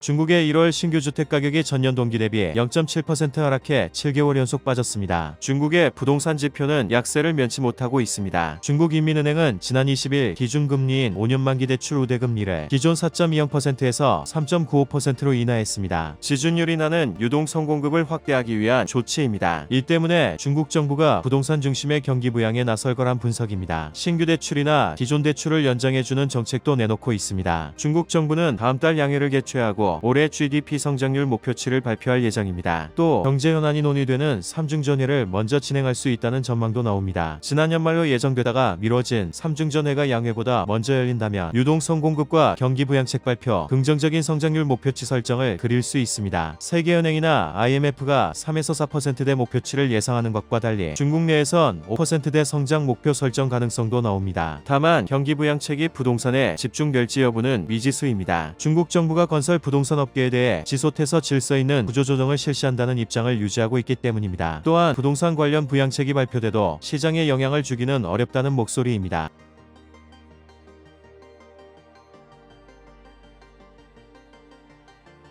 중국의 1월 신규 주택 가격이 전년 동기 대비 0.7% 하락해 7개월 연속 빠졌습니다. 중국의 부동산 지표는 약세를 면치 못하고 있습니다. 중국 인민은행은 지난 20일 기준금리인 5년 만기 대출 우대금리를 기존 4.20%에서 3.95%로 인하했습니다. 지준율 인하는 유동 성 공급을 확대하기 위한 조치입니다. 이 때문에 중국 정부가 부동산 중심의 경기 부양에 나설 거란 분석입니다. 신규 대출이나 기존 대출을 연장해주는 정책도 내놓고 있습니다. 중국 정부는 다음 달 양해를 개최하고 올해 GDP 성장률 목표치를 발표할 예정입니다. 또 경제 현안이 논의되는 3중전회를 먼저 진행할 수 있다는 전망도 나옵니다. 지난 연말로 예정되다가 미뤄진 3중전회가 양회보다 먼저 열린다면 유동성 공급과 경기 부양책 발표, 긍정적인 성장률 목표치 설정을 그릴 수 있습니다. 세계은행이나 IMF가 3에서 4%대 목표치를 예상하는 것과 달리 중국 내에선 5%대 성장 목표 설정 가능성도 나옵니다. 다만 경기 부양책이 부동산에 집중될지 여부는 미지수입니다. 중국 정부가 건설 부동 산 업계에 대해 지소태서 질서 있는 구조조정을 실시한다는 입장을 유지하고 있기 때문입니다. 또한 부동산 관련 부양책이 발표돼도 시장에 영향을 주기는 어렵다는 목소리입니다.